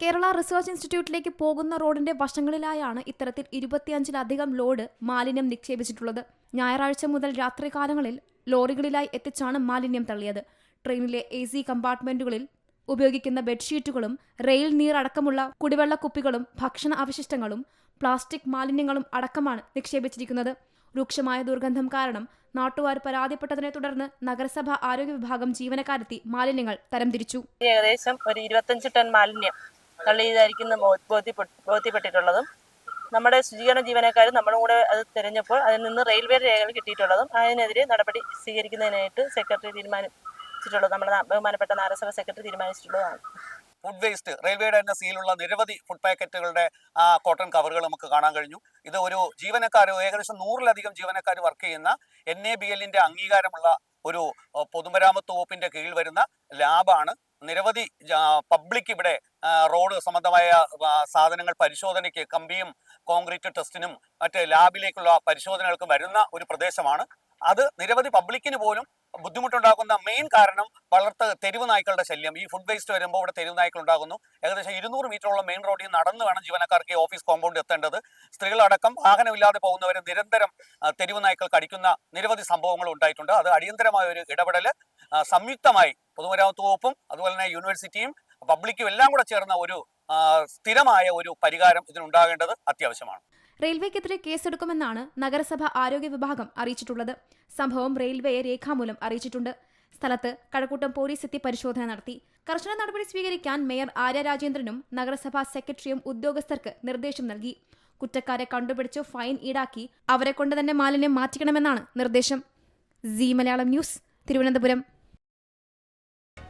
Kerala research ഇൻസ്റ്റിറ്റ്യൂട്ടിലേക്ക് പോകുന്ന റോഡിന്റെ വശങ്ങളിലായാണ് ഇത്തരത്തിൽ ഇരുപത്തിയഞ്ചിലധികം ലോഡ് മാലിന്യം നിക്ഷേപിച്ചിട്ടുള്ളത്. ഞായറാഴ്ച മുതൽ രാത്രികാലങ്ങളിൽ ലോറികളിലായി എത്തിച്ചാണ് മാലിന്യം തള്ളിയത്. ട്രെയിനിലെ എ സി കമ്പാർട്ട്മെന്റുകളിൽ ഉപയോഗിക്കുന്ന ബെഡ്ഷീറ്റുകളും റെയിൽ നീരടക്കമുള്ള കുടിവെള്ള കുപ്പികളും ഭക്ഷണ അവശിഷ്ടങ്ങളും പ്ലാസ്റ്റിക് മാലിന്യങ്ങളും അടക്കമാണ് നിക്ഷേപിച്ചിരിക്കുന്നത്. രൂക്ഷമായ ദുർഗന്ധം കാരണം നാട്ടുകാർ പരാതിപ്പെട്ടതിനെ തുടർന്ന് നഗരസഭ ആരോഗ്യ വിഭാഗം ജീവനക്കാരെത്തി മാലിന്യങ്ങൾ തരംതിരിച്ചു. ഏകദേശം ഒരു ഇരുപത്തഞ്ച് ടൺ മാലിന്യം തള്ളിയതായിരിക്കുന്ന ബോധ്യപ്പെട്ട ബോധ്യപ്പെട്ടിട്ടുള്ളതും നമ്മുടെ ശുചീകരണ ജീവനക്കാരും നമ്മുടെ കൂടെ അത് തിരഞ്ഞപ്പോൾ അതിൽ നിന്ന് റെയിൽവേ രേഖകൾ കിട്ടിയിട്ടുള്ളതും അതിനെതിരെ നടപടി സ്വീകരിക്കുന്നതിനായിട്ട് സെക്രട്ടറി തീരുമാനിച്ചിട്ടുള്ളത് നമ്മുടെ ബഹുമാനപ്പെട്ട നഗരസഭ സെക്രട്ടറി തീരുമാനിച്ചിട്ടുള്ളതാണ്. ഫുഡ് വേസ്റ്റ് റെയിൽവേയുടെ തന്നെ സീലുള്ള നിരവധി ഫുഡ് പാക്കറ്റുകളുടെ ആ കോട്ടൺ കവറുകൾ നമുക്ക് കാണാൻ കഴിഞ്ഞു. ഇത് ഒരു ജീവനക്കാർ ഏകദേശം നൂറിലധികം ജീവനക്കാർ വർക്ക് ചെയ്യുന്ന എൻ എ ബി എല്ലിന്റെ അംഗീകാരമുള്ള ഒരു പൊതുമരാമത്ത് വകുപ്പിന്റെ കീഴിൽ വരുന്ന ലാബാണ് നിരവധി പബ്ലിക് ഇവിടെ റോഡ് സംബന്ധമായ സാധനങ്ങൾ പരിശോധനയ്ക്ക് കമ്പിയും കോൺക്രീറ്റ് ടെസ്റ്റിനും മറ്റ് ലാബിലേക്കുള്ള പരിശോധനകൾക്കും വരുന്ന ഒരു പ്രദേശമാണ്. അത് നിരവധി പബ്ലിക്കിന് പോലും ബുദ്ധിമുട്ടുണ്ടാക്കുന്ന മെയിൻ കാരണം വളർത്ത തെരുവ് നായ്ക്കളുടെ ശല്യം. ഈ ഫുഡ് വേസ്റ്റ് വരുമ്പോൾ ഇവിടെ തെരുവ് നായ്ക്കൾ ഉണ്ടാകുന്നു. ഏകദേശം ഇരുന്നൂറ് മീറ്ററോളം മെയിൻ റോഡിൽ നടന്ന് വേണം ജീവനക്കാർക്ക് ഓഫീസ് കോമ്പൗണ്ട് എത്തേണ്ടത്. സ്ത്രീകളടക്കം വാഹനമില്ലാതെ പോകുന്നവരെ നിരന്തരം തെരുവ് നായ്ക്കൾ കടിക്കുന്ന നിരവധി സംഭവങ്ങൾ ഉണ്ടായിട്ടുണ്ട്. അത് അടിയന്തരമായ ഒരു ഇടപെടൽ സംയുക്തമായി പൊതുമരാമത്ത് വകുപ്പും അതുപോലെ തന്നെ യൂണിവേഴ്സിറ്റിയും പബ്ലിക്കും എല്ലാം കൂടെ ചേർന്ന ഒരു സ്ഥിരമായ ഒരു പരിഹാരം ഇതിനുണ്ടാകേണ്ടത് അത്യാവശ്യമാണ്. റെയിൽവേക്കെതിരെ കേസെടുക്കുമെന്നാണ് നഗരസഭ ആരോഗ്യ വിഭാഗം അറിയിച്ചിട്ടുള്ളത്. സംഭവം റെയിൽവേയെ രേഖാമൂലം അറിയിച്ചിട്ടുണ്ട്. സ്ഥലത്ത് കഴക്കൂട്ടം പോലീസ് എത്തി പരിശോധന നടത്തി. കർശന നടപടി സ്വീകരിക്കാൻ മേയർ ആര്യ രാജേന്ദ്രനും നഗരസഭാ സെക്രട്ടറിയും ഉദ്യോഗസ്ഥർക്ക് നിർദ്ദേശം നൽകി. കുറ്റക്കാരെ കണ്ടുപിടിച്ച് ഫൈൻ ഈടാക്കി അവരെ കൊണ്ട് തന്നെ മാലിന്യം മാറ്റിക്കണമെന്നാണ് നിർദ്ദേശം. C Malayalam news Thiruvananthapuram.